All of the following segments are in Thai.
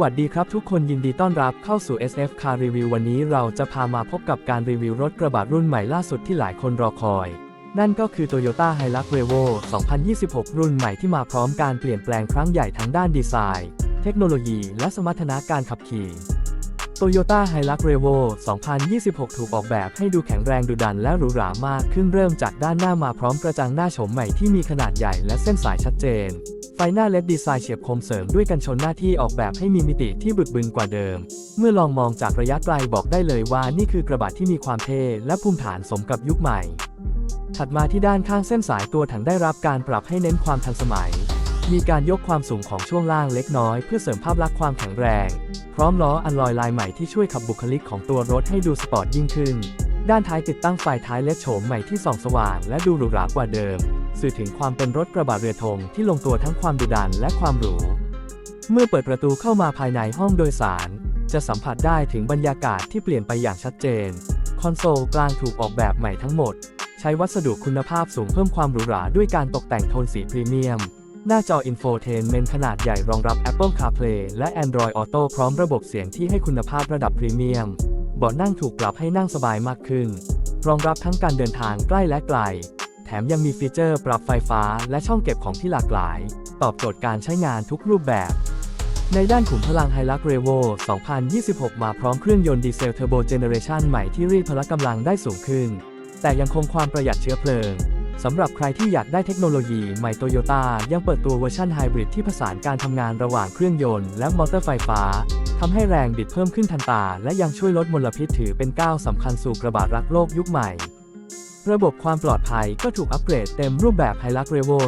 วัสดีครับทุกคนยินดีต้อนรับเข้าสู่ SF Car Review วันนี้เราจะพามาพบกับการรีวิวรถกระบะรุ่นใหม่ล่าสุดที่หลายคนรอคอย นั่นก็คือ Toyota Hilux Revo 2026 รุ่นใหม่ที่มาพร้อมการเปลี่ยนแปลงครั้งใหญ่ทั้งด้านดีไซน์ เทคโนโลยีและสมรรถนะการขับขี่ Toyota Hilux Revo 2026 ถูกออกแบบให้ดูแข็งแรงดุดันและหรูหรามากขึ้นเริ่มจากด้านหน้ามาพร้อมกระจังหน้าโฉมใหม่ที่มีขนาดใหญ่และเส้นสายชัดเจน ไฟหน้าเลดดีไซน์เฉียบคมเสริมด้วยกันชนหน้าที่ออกแบบให้มีมิติที่บึกบึนกว่าเดิม เมื่อลองมองจากระยะไกลบอกได้เลยว่านี่คือกระบะที่มีความเท่และภูมิฐานสมกับยุคใหม่ ถัดมาที่ด้านข้างเส้นสายตัวถังได้รับการปรับให้เน้นความทันสมัย มีการยกความสูงของช่วงล่างเล็กน้อยเพื่อเสริมภาพลักษณ์ความแข็งแรง พร้อมล้ออันลอยลายใหม่ที่ช่วยขับบุคลิกของตัวรถให้ดูสปอร์ตยิ่งขึ้น ด้านท้ายติดตั้งไฟท้ายเลดโฉมใหม่ที่ส่องสว่างและดูหรูหรากว่าเดิม สื่อถึงความเป็นรถกระบะเรือธงที่ลงตัวทั้งความดุดันและความหรู เมื่อเปิดประตูเข้ามาภายในห้องโดยสาร จะสัมผัสได้ถึงบรรยากาศที่เปลี่ยนไปอย่างชัดเจน คอนโซลกลางถูกออกแบบใหม่ทั้งหมด ใช้วัสดุคุณภาพสูงเพิ่มความหรูหราด้วยการตกแต่งโทนสีพรีเมียม หน้าจอ Infotainment ขนาดใหญ่รองรับ Apple CarPlay และ Android Auto พร้อมระบบเสียงที่ให้คุณภาพระดับพรีเมียมเบาะนั่งถูกปรับให้นั่งสบายมากขึ้น รองรับทั้งการเดินทางใกล้และไกล แถมยังมีฟีเจอร์ปรับไฟฟ้าและช่องเก็บของที่หลากหลาย ตอบโจทย์การใช้งานทุกรูปแบบ ในด้านขุมพลัง Hilux Revo 2026 มาพร้อมเครื่องยนต์ดีเซลเทอร์โบเจเนเรชันใหม่ที่รีดพละกำลังได้สูงขึ้น แต่ยังคงความประหยัดเชื้อเพลิงสำหรับใครที่อยากได้เทคโนโลยีใหม่โตโยต้ายังเปิดตัวเวอร์ชันไฮบริดที่ผสานการทำงานระหว่างเครื่องยนต์และมอเตอร์ไฟฟ้าทำให้แรงบิดเพิ่มขึ้นทันตา และยังช่วยลดมลพิษถือเป็นก้าวสำคัญสู่กระบะรักโลกยุคใหม่ ระบบความปลอดภัยก็ถูกอัปเกรดเต็มรูปแบบ Hilux Revo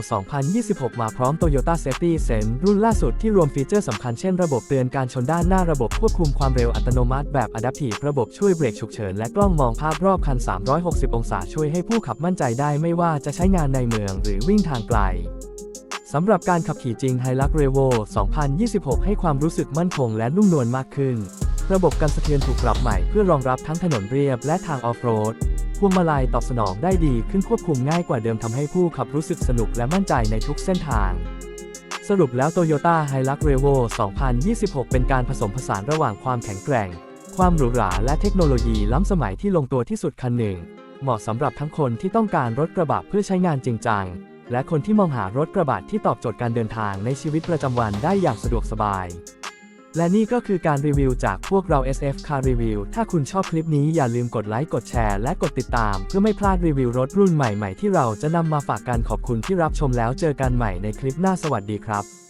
2026 มาพร้อม Toyota Safety Sense รุ่นล่าสุดที่รวมฟีเจอร์สำคัญเช่นระบบเตือนการชนด้านหน้าระบบควบคุมความเร็วอัตโนมัติแบบ Adaptive ระบบช่วยเบรกฉุกเฉินและกล้องมองภาพรอบคัน 360 องศาช่วยให้ผู้ขับมั่นใจได้ไม่ว่าจะใช้งานในเมืองหรือวิ่งทางไกลสำหรับการขับขี่จริง Hilux Revo 2026 ให้ความรู้สึกมั่นคงและนุ่มนวลมากขึ้น ระบบกันสะเทือนถูกปรับใหม่เพื่อรองรับทั้งถนนเรียบและทางออฟโรด พวงมาลัยตอบสนองได้ดีขึ้นควบคุมง่ายกว่าเดิมทำให้ผู้ขับรู้สึกสนุกและมั่นใจในทุกเส้นทาง สรุปแล้ว Toyota Hilux Revo 2026 เป็นการผสมผสานระหว่างความแข็งแกร่ง ความหรูหราและเทคโนโลยีล้ำสมัยที่ลงตัวที่สุดคันหนึ่ง เหมาะสำหรับทั้งคนที่ต้องการรถกระบะเพื่อใช้งานจริงจัง และคนที่มองหารถกระบะที่ตอบโจทย์การเดินทางในชีวิตประจำวันได้อย่างสะดวกสบาย และนี่ก็คือการรีวิวจากพวกเรา SF Car Review ถ้าคุณชอบคลิปนี้อย่าลืมกดไลค์ กดแชร์ และกดติดตาม เพื่อไม่พลาดรีวิวรถรุ่นใหม่ ๆ ที่เราจะนำมาฝากกันขอบคุณที่รับชมแล้วเจอกันใหม่ในคลิปหน้าสวัสดีครับ